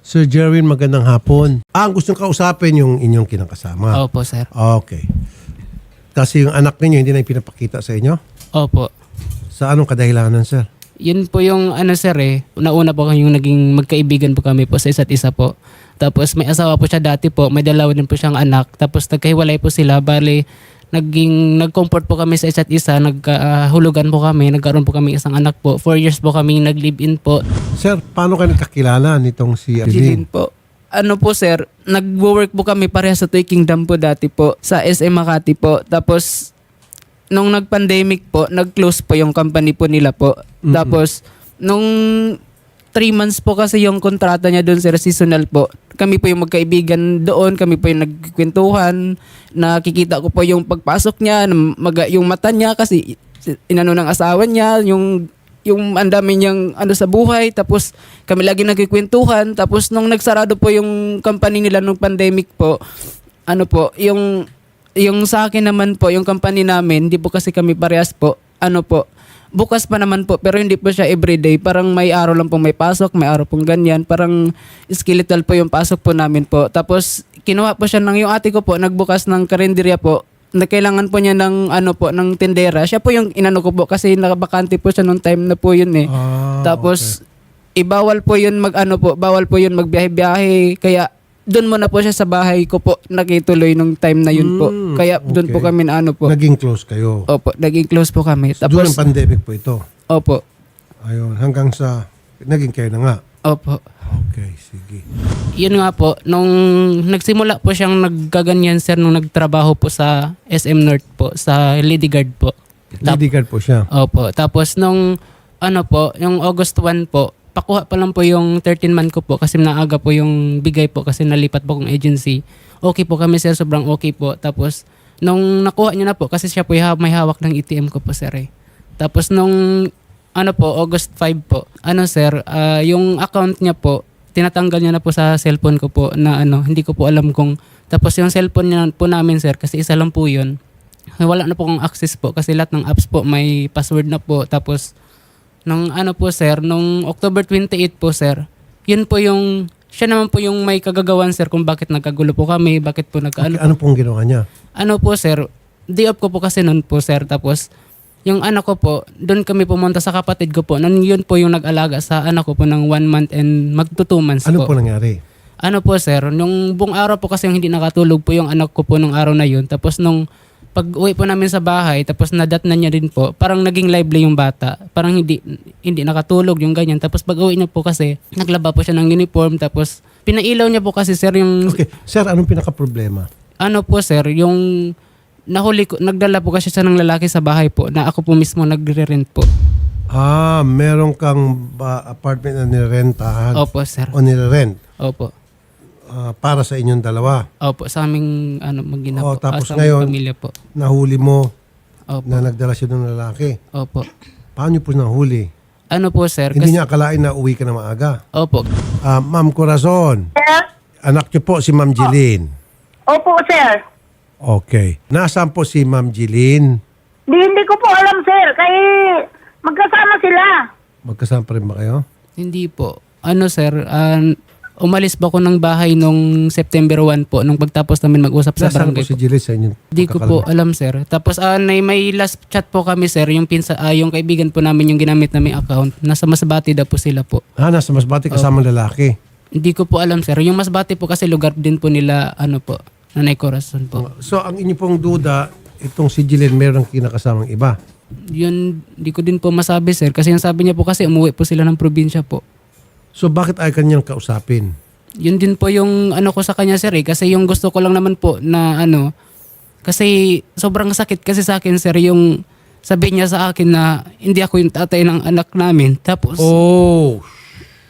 Sir Jerwin, magandang hapon. Ah, ang gusto kausapin yung inyong kinakasama. Opo, sir. Okay. Kasi yung anak ninyo hindi na pinapakita sa inyo? Opo. Sa anong kadahilanan, sir? Yun po yung ano sir eh. Nauna po yung naging magkaibigan po kami po sa isa't isa po. Tapos may asawa po siya dati po. May dalawa din po siyang anak. Tapos nagkahiwalay po sila. Bali, naging nag-comfort po kami sa isa't isa. Nagkahulugan po kami. Nagkaroon po kami isang anak po. Four years po kami nag-live-in po. Sir, paano ka nagkakilala nitong si Jilin Jeline? po. Ano po sir, nag-work po kami pareha sa Toy Kingdom po dati po sa SM Makati po. Tapos nung nag-pandemic po, nag-close po yung company po nila po. Mhm. Tapos nung three months po kasi yung kontrata niya doon sir, seasonal po. Kami po yung magkaibigan doon, kami po yung nagkwentuhan. Nakikita ko po yung pagpasok niya, mag- yung mata niya kasi inano ng asawa niya, yung yung ang dami niyang ano sa buhay tapos kami lagi nagkikwentuhan tapos nung nagsarado po yung company nila nung pandemic po ano po yung yung sa akin naman po yung company namin hindi po kasi kami parehas po ano po bukas pa naman po pero hindi po siya everyday. Parang may araw lang pong may pasok may araw pong ganyan. Parang skeletal po yung pasok po namin po. Tapos kinuha po siya ng yung ate ko po nagbukas ng karinderya po. Na kailangan po niya ng ano po ng tendera. Siya po yung inano ko po kasi nakabakante po siya nung time na po yun eh. Ah, Tapos ibawal po yun mag ano po, bawal po yun magbiyahe-biyahe. Kaya doon muna po siya sa bahay ko po nakituloy nung time na yun po. Mm, Kaya doon po kami na ano po. Naging close kayo. Opo, naging close po kami. During Tapos pandemic po ito. opo, Ayun, hanggang sa naging kayo na nga. opo. Okay, sige. Yun nga po, nung nagsimula po siyang nagkaganyan sir nung nagtrabaho po sa SM North po, sa Lady Guard po. Tap- Lady guard po siya. Opo. Tapos nung ano po, yung August 1 po, pakuha pa lang po yung 13 month ko po kasi naaga po yung bigay po kasi nalipat po kong agency. Okay po kami sir, sobrang okay po. Tapos nung nakuha niya na po kasi siya po may hawak ng ATM ko po sir eh. Tapos nung ano po, August 5 po, ano sir, ah, yung account niya po, tinatanggal niya na po sa cellphone ko po na ano, hindi ko po alam kung tapos yung cellphone niya po namin sir kasi isa lang po yun wala na po akong access po kasi lahat ng apps po may password na po. Tapos, nung ano po sir, nung October 28 po sir, yun po yung, siya naman po yung may kagagawan sir kung bakit nagkagulo po kami, bakit po nagkaano. Ano pong ginawa niya? Ano po sir, day off ko po kasi noon po sir. Tapos, yung anak ko po, doon kami pumunta sa kapatid ko po. Nun yun po yung nag-alaga sa anak ko po ng one month and magto two months Ano po. po nangyari? Ano po sir, nung buong araw po kasi yung hindi nakatulog po yung anak ko po nung araw na yun. Tapos nung pag uwi po namin sa bahay, tapos nadat na niya rin po, parang naging lively yung bata. Parang hindi hindi nakatulog yung ganyan. Tapos pag uwi niya po kasi, naglaba po siya ng uniform. Tapos pinailaw niya po kasi sir yung, Okay. Sir, anong pinaka-problema? ano po sir, yung nahuli ko, nagdala po kasi siya ng lalaki sa bahay po na ako po mismo nagre-rent po. Ah, meron kang ba, apartment na nirentahan Opo sir. o nire-rent Opo. Ah, para sa inyong dalawa. Opo, sa aming ano, magina Oh, po. Ah, tapos sa aming ngayon- pamilya po. Nahuli mo Opo. na nagdala siya ng lalaki. Opo. Paano niyo po nahuli? Ano po sir? Hindi niya akalain na uwi ka na maaga. Opo. Ah, Ma'am Corazon, Sir? anak niyo po si Ma'am Jeline. Opo, sir. Okay. Nasaan po si Ma'am Jeline? Di, hindi ko po alam, sir. Kay magkasama sila. Magkasama pa rin ba kayo? Hindi po. Ano sir, ah, umalis po ako ng bahay nung September 1 po, nung pagtapos namin mag-usap sa Nasaan po barangay si. Jeline sa inyong Hindi ko po alam sir. Tapos ah, may, may last chat po kami sir, yung, pinsa, ah, yung kaibigan po namin yung ginamit namin account. Nasa Masbati daw po sila po. Ah, nasa Masbate kasama lalaki. Hindi ko po alam sir. Yung Masbati po kasi lugar din po nila, ano po, Nanay Corazon po. So, ang inyo pong duda, itong si Jeline meron kinakasamang iba. Yun, hindi ko din po masabi sir. Kasi yung sabi niya po kasi umuwi po sila ng probinsya po. So, bakit ay kanyang kausapin? Yun din po yung ano ko sa kanya sir eh. Kasi yung gusto ko lang naman po na ano, kasi sobrang sakit kasi sa akin sir yung sabi niya sa akin na hindi ako yung tatay ng anak namin. Tapos Oh,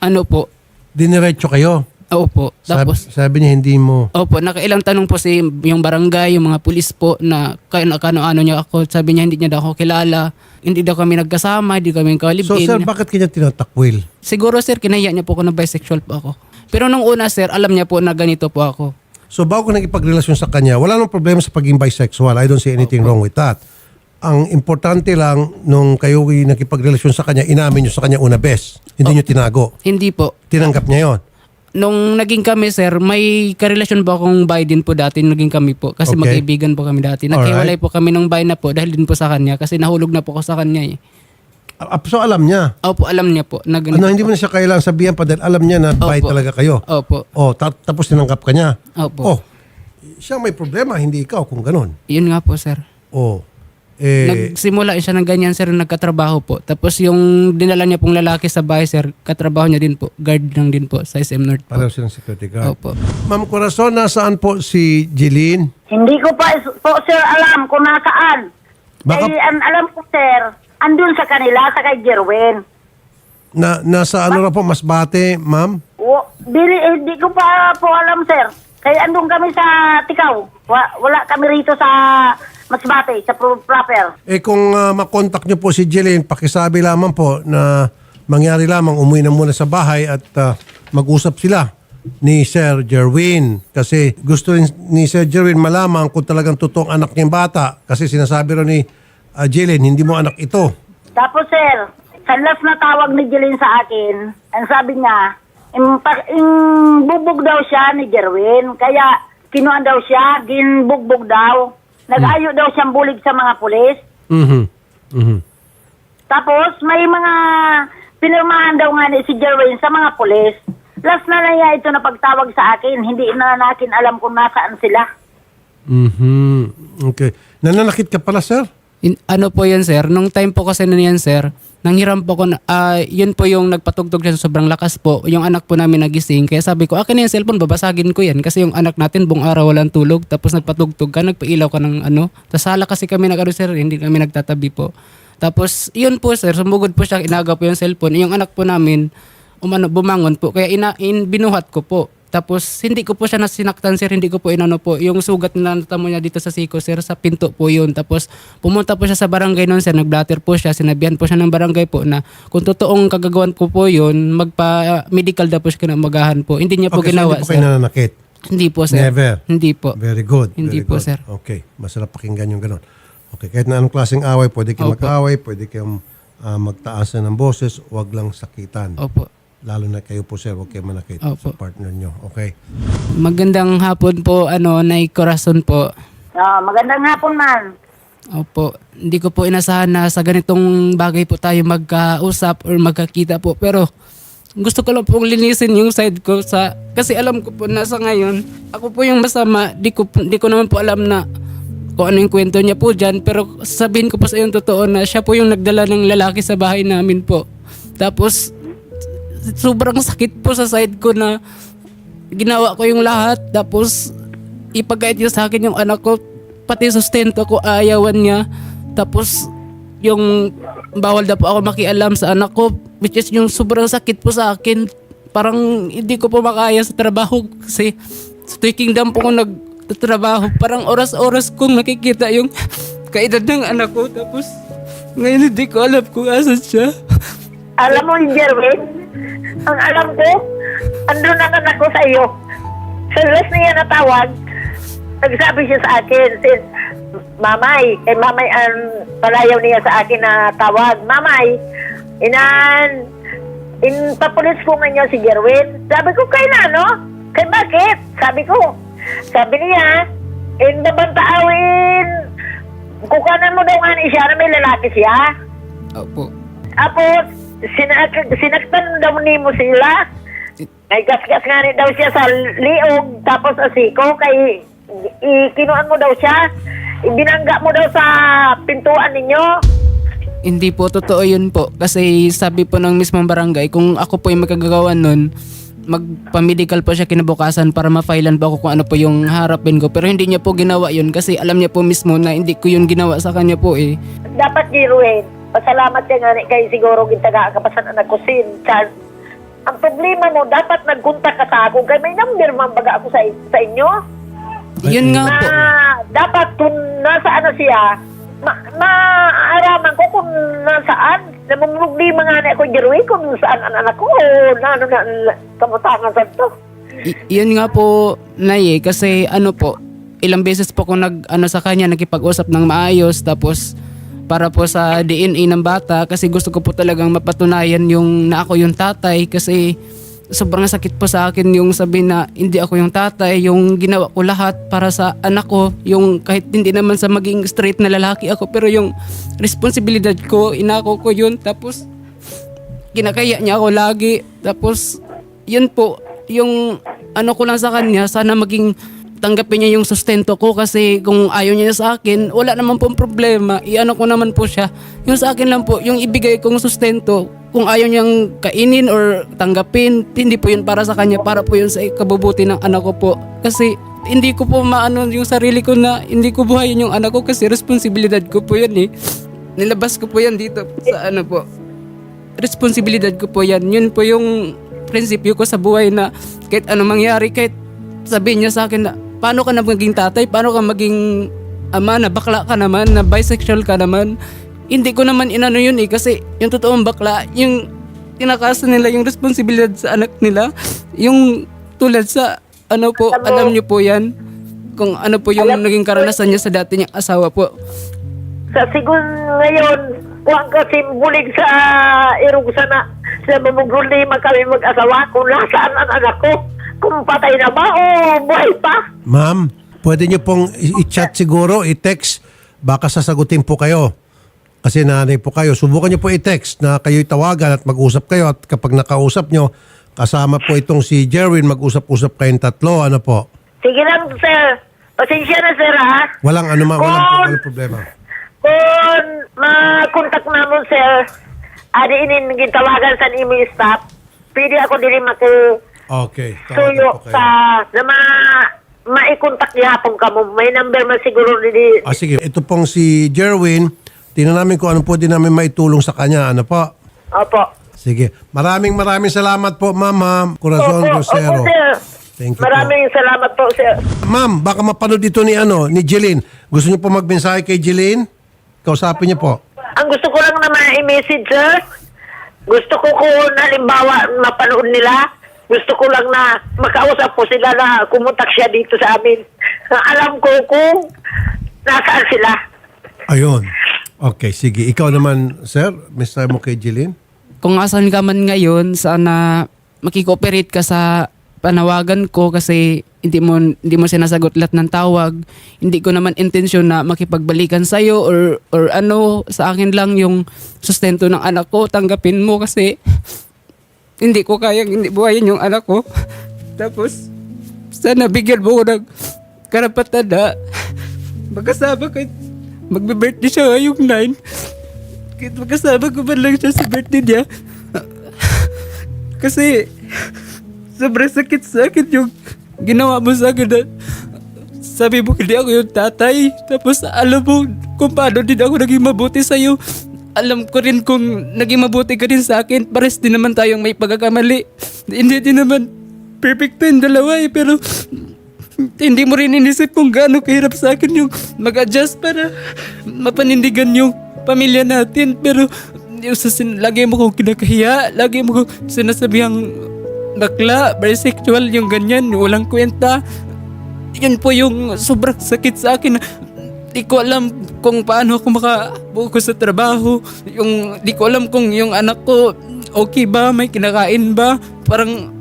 ano po, diniretso kayo. Opo. Sabi, Tapos sabi niya hindi mo. Opo, nakailang tanong po si yung barangay, yung mga pulis po na kano ano niya ako. Sabi niya hindi niya daw ako kilala. Hindi daw kami nagkasama, hindi kami kalibin. So, sir, bakit kanya tinatakwil? Siguro sir, kinaya niya po ako na bisexual po ako. Pero nung una sir, alam niya po na ganito po ako. So, bago ka nagipagrelasyon sa kanya, wala nang problema sa pagiging bisexual. I don't see anything wrong with that. Ang importante lang, nung kayo nakipagrelasyon sa kanya, inamin nyo sa kanya una best. Hindi nyo tinago. Hindi po. Tinanggap niya yon. Nung naging kami, sir, may karelasyon po akong bahay din po dati. Naging kami po. Kasi Okay. magkaibigan po kami dati. Naghiwalay po kami ng bahay na po dahil din po sa kanya. Kasi nahulog na po ako sa kanya eh. Ah, So alam niya. Opo, alam niya po. Na Ano, hindi mo na siya kailangan sabihan pa dahil alam niya na bay Opo. talaga kayo. Opo. Oh, ta- tapos tinanggap ka niya. Opo. Oh, siya may problema, hindi ikaw kung ganun. Yun nga po, sir. Oh, eh, Nagsimula siya ng ganyan, sir, nagkatrabaho po. Tapos yung dinala niya pong lalaki sa bahay, sir, katrabaho niya din po. Guard lang din po sa SM North po. pareho silang security guard. Opo. Ma'am Corazon, nasaan po si Jeline? Hindi ko pa is- po, sir, alam kung nasaan. Baka- Kaya ang alam ko, sir, andun sa kanila, sa kay Jerwin. Na, nasa ano na po, Masbate, ma'am? O, dili, eh, hindi ko pa po alam, sir. Kaya andun kami sa Tikaw. Wa, wala kami rito sa Masbate, sa pro- proper. Eh kung uh, makontak niyo po si Jeline, pakisabi lamang po na mangyari lamang umuwi na muna sa bahay at uh, mag-usap sila ni Sir Jerwin. Kasi gusto rin ni Sir Jerwin malaman kung talagang totoong anak niyang bata. Kasi sinasabi rin ni uh, Jeline, hindi mo anak ito. Tapos, sir, sa last na tawag ni Jeline sa akin, ang sabi niya, im, pa- im- bubog daw siya ni Jerwin. Kaya, kinuha daw siya, ginbugbog daw. Nag-ayo daw siyang bulig sa mga pulis. Mhm. Mhm. Tapos, may mga pinirmahan daw nga ni si Jerwin sa mga pulis. Last na lang niya ito na pagtawag sa akin. Hindi na natin alam kung nasaan sila. Mhm. Okay. Nananakit ka pala, sir? In, ano po yan, sir? Nung time po kasi na yan, sir, nanghiram po ko na, ah, yun po yung nagpatugtog siya sobrang lakas po. Yung anak po namin nagising. Kaya sabi ko, akin na yung cellphone, babasagin ko yan. Kasi yung anak natin, buong araw walang tulog. Tapos nagpatugtog ka, nagpailaw ka ng ano. Tapos sala kasi kami nag sir, hindi kami nagtatabi po. Tapos, yun po, sir, sumugod po siya, inaga po yung cellphone. Yung anak po namin, umano, bumangon po. Kaya ina, in, binuhat ko po. Tapos hindi ko po siya nasinaktan sir, hindi ko po inano po. Yung sugat na natamo niya dito sa siko sir, sa pinto po yun. Tapos pumunta po siya sa barangay noon sir, nag-blatter po siya, sinabihan po siya ng barangay po na kung totoong kagagawan ko po yun, magpa-medical daw po siya kinamagahan po. Hindi niya po Okay, so ginawa hindi po sir. kayo nananakit. Hindi po sir. Never. Hindi po. Very good. Hindi very po, good. sir. Okay. Masarap pakinggan yung ganun. Okay. Kahit na anong klaseng away, pwede kayong mag-away, pwede kayong ah, magtaasan ng boses, wag lang sakitan. Opo. Lalo na kayo po, sir, wag kayong manakit sa Opo. partner nyo. Okay. Magandang hapon po, ano, Nay Corazon po. Ah, magandang hapon man. Opo, hindi ko po inasahan na sa ganitong bagay po tayo magkausap or magkakita po. Pero gusto ko lang pong linisin yung side ko sa kasi alam ko po na sa ngayon ako po yung masama di ko di ko naman po alam na kung ano yung kwento niya po dyan pero sabihin ko po sa yung totoo na siya po yung nagdala ng lalaki sa bahay namin po tapos sobrang sakit po sa side ko na ginawa ko yung lahat. Tapos ipagkait niya sa akin yung anak ko. Pati sustento ko ayawan niya. Tapos yung bawal na po ako makialam sa anak ko which is yung sobrang sakit po sa akin. Parang hindi ko po makaya sa trabaho kasi sa Toy Kingdom po ko nagtatrabaho. Parang oras-oras kong nakikita yung kaedad ng anak ko. Tapos ngayon hindi ko alam kung asan siya. Alam mo, Jerwin, ang alam ko, andun ang anak ko sa iyo. Sa last niya natawag, nagsabi siya sa akin, since mamay, eh mamay ang palayaw niya sa akin na tawag, mamay, inan, in papulis ko nga si Jerwin. Sabi ko, kay na, no? Kay bakit? Sabi ko, sabi niya, in babantaawin, kukanan mo daw nga ni siya na may lalaki siya. Opo. Tapos, sinak sinaktan daw ni mo sila. May gasgas nga rin daw siya sa liog, tapos sa siko, kay ikinuan mo daw siya. Ibinangga mo daw sa pintuan ninyo. Hindi po totoo yun po. Kasi sabi po ng mismong barangay, kung ako po yung magkagagawa nun, magpa-medical po siya kinabukasan para ma-filean po ako kung ano po yung harapin ko. Pero hindi niya po ginawa yun kasi alam niya po mismo na hindi ko yun ginawa sa kanya po eh. Dapat giruin. Pasalamat ka nga ni kay siguro gintaga kapasan anak ko sin. Chan. Ang problema mo, dapat nagkunta ka sa ako. Kay may number man baga ako sa, sa inyo. Yun nga na po. dapat kung nasaan na siya, ma maaraman ko kung nasaan. Namumugdima nga na ako, Jerwin, kung saan ang anak ko. O na, ano na, kamutangan sa to. Y- yun nga po, Nay, eh, kasi ano po, ilang beses po ko nag, ano sa kanya, nakipag-usap ng maayos, tapos para po sa DNA ng bata, kasi gusto ko po talagang mapatunayan yung na ako yung tatay, kasi sobrang sakit po sa akin yung sabi na hindi ako yung tatay, yung ginawa ko lahat para sa anak ko, yung kahit hindi naman sa maging straight na lalaki ako, pero yung responsibilidad ko, inako ko yun, tapos kinakaya niya ako lagi. Tapos, yun po, yung ano ko lang sa kanya, sana maging tanggapin niya yung sustento ko kasi kung ayaw niya sa akin, wala naman pong problema. Iano ko naman po siya. Yung sa akin lang po, yung ibigay kong sustento, kung ayaw niyang kainin or tanggapin, hindi po yun para sa kanya, para po yun sa kabubuti ng anak ko po. Kasi hindi ko po maano yung sarili ko na hindi ko buhayin yung anak ko kasi responsibilidad ko po yun eh. Nilabas ko po yan dito sa ano po, responsibilidad ko po yan. Yun po yung prinsipyo ko sa buhay na kahit ano mangyari, kahit sabihin niya sa akin na paano ka na maging tatay, paano ka maging ama na bakla ka naman, na bisexual ka naman. Hindi ko naman inano yun eh kasi yung totoong bakla, yung tinakasa nila yung responsibilidad sa anak nila, yung tulad sa ano po, alam niyo po yan, kung ano po yung naging karanasan niya sa dati niyang asawa po. Sa sigun ngayon, huwag kasi bulig sa irog sana sa mamugulima kami mag-asawa kung nasaan ang anak ko. Kung patay na ba o buhay pa. Ma'am, pwede niyo pong i- i-chat siguro, i-text. Baka sasagutin po kayo. Kasi nanay po kayo. Subukan niyo po i-text na kayo'y tawagan at mag-usap kayo. At kapag nakausap niyo, kasama po itong si Jerwin, mag-usap-usap kayong tatlo. Ano po? Sige lang, sir. Pasensya na, sir, ha? Walang ano ma'am, walang, Kung- walang problema. Kung ma-contact na mo, sir, adi inin gitawagan sa imo staff, pwede ako dili maki Okay. suyo po kayo. sa na ma maikontak gihapon ka mo. May number man siguro dili. Ah, sige. Ito pong si Jerwin. Tingnan namin kung ano po din namin maitulong sa kanya. Ano po? Opo. Sige. Maraming maraming salamat po, ma'am. ma'am. Corazon Opo, Rosero. opo, sir. Thank you Maraming salamat po, sir. Ma'am, baka mapanood dito ni ano, ni Jeline. Gusto niyo po magmensahe kay Jeline? Kausapin niyo po. Ang gusto ko lang na ma-message, sir, gusto ko kung halimbawa mapanood nila, gusto ko lang na makausap po sila na kumontak siya dito sa amin. Alam ko kung nasaan sila. Ayun. Okay, sige. Ikaw naman, sir, kay Jeline? kung asan ka man ngayon, sana makikooperate ka sa panawagan ko kasi hindi mo hindi mo sinasagot lahat ng tawag. Hindi ko naman intensyon na makipagbalikan sa iyo or or ano sa akin lang yung sustento ng anak ko, tanggapin mo kasi hindi ko kayang hindi buhayin yung anak ko. Tapos sana bigyan mo ko ng karapatan na magkasama kahit magbe-birthday siya ngayong 9. Kahit magkasama ko man lang siya sa birthday niya. Kasi sobrang sakit sa akin yung ginawa mo sa akin na sabi mo hindi ako yung tatay. Tapos alam mo kung paano din ako naging mabuti sa'yo. Alam ko rin kung naging mabuti ka din sa akin. Pares din naman tayong may pagkakamali. Hindi din naman perfecto yung dalawa eh. Pero hindi mo rin inisip kung gaano kahirap sa akin yung mag-adjust para mapanindigan yung pamilya natin. Pero yung sin- lagi mo kong kinakahiya, lagi mo kong sinasabihang bakla, bisexual, yung ganyan, walang kwenta. Yun po yung sobrang sakit sa akin. Di ko alam kung paano ako makabuko sa trabaho. Yung, di ko alam kung yung anak ko okay ba, may kinakain ba. Parang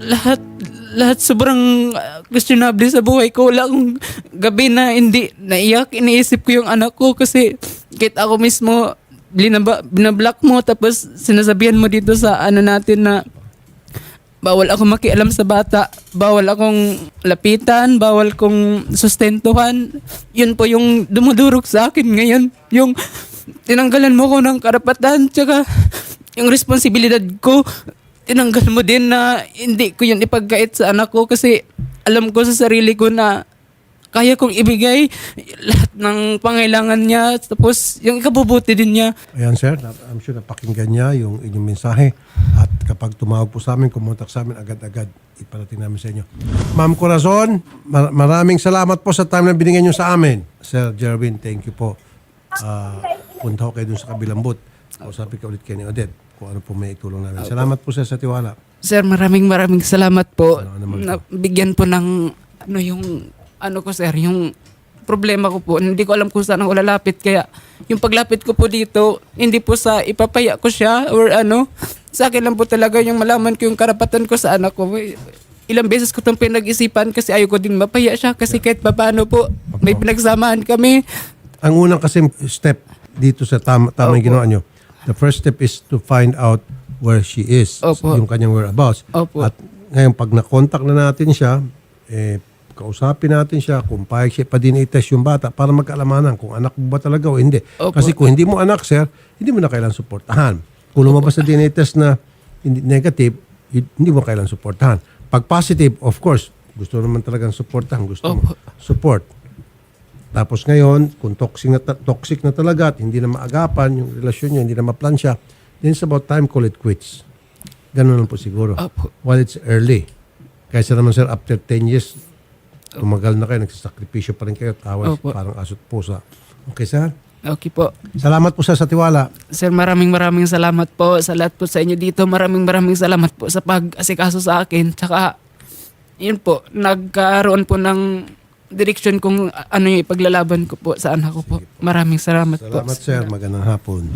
lahat lahat sobrang uh, questionable sa buhay ko. Wala akong gabi na hindi naiyak. Iniisip ko yung anak ko kasi kahit ako mismo binaba, binablock mo tapos sinasabihan mo dito sa ano natin na bawal ako makialam sa bata, bawal akong lapitan, bawal kong sustentuhan. Yun po yung dumudurog sa akin ngayon. Yung tinanggalan mo ko ng karapatan, tsaka yung responsibilidad ko, tinanggal mo din na hindi ko yun ipagkait sa anak ko kasi alam ko sa sarili ko na kaya kong ibigay lahat ng pangailangan niya tapos yung ikabubuti din niya Ayan, sir. I'm sure napakinggan niya yung inyong mensahe. At kapag tumawag po sa amin, kumontak sa amin, agad-agad iparating namin sa inyo. Ma'am Corazon, mar- maraming salamat po sa time na binigyan niyo sa amin. Sir Jerwin, thank you po. Ah, punta ko kayo dun sa kabilang booth. Kausapin ka ulit kayo ni Odette kung ano po may itulong namin. Salamat po sir sa tiwala. Sir, maraming maraming salamat po. Ano naman na bigyan po ng ano yung ano ko sir, yung problema ko po, hindi ko alam kung saan ako lalapit. Kaya yung paglapit ko po dito, hindi po sa ipapaya ko siya or ano. Sa akin lang po talaga yung malaman ko yung karapatan ko sa anak ko. Ilang beses ko itong pinag-isipan kasi ayaw ko din mapaya siya kasi kahit paano po, may pinagsamahan kami. Ang unang kasi step dito sa tama, tama yung ginawa nyo, the first step is to find out where she is, Opo. yung kanyang whereabouts. Opo. At ngayon, pag na-contact na natin siya, eh, kausapin natin siya kung payag siya pa din i-test yung bata para magkaalamanan kung anak mo ba talaga o hindi. Opo. Kasi kung hindi mo anak, sir, hindi mo na kailangan suportahan. Kung lumabas sa DNA test na negative, hi- hindi mo kailangan suportahan. Pag positive, of course, gusto naman talagang suportahan, gusto mo Opo. support. Tapos ngayon, kung toxic na, toxic na talaga at hindi na maagapan yung relasyon nyo, hindi na maplansya, then it's about time call it quits. Ganun lang po siguro. Opo. While it's early. Kaysa naman sir, after 10 years, tumagal na kayo, nagsasakripisyo pa rin kayo, tawas, Opo. parang asot pusa. Okay, sir? Okay po. Salamat po sir sa tiwala. Sir, maraming maraming salamat po sa lahat po sa inyo dito. Maraming maraming salamat po sa pag-asikaso sa akin. Tsaka, yun po, nagkaroon po ng direksyon kung ano yung ipaglalaban ko po sa anak ko po. Maraming salamat, po. Salamat sir, magandang hapon.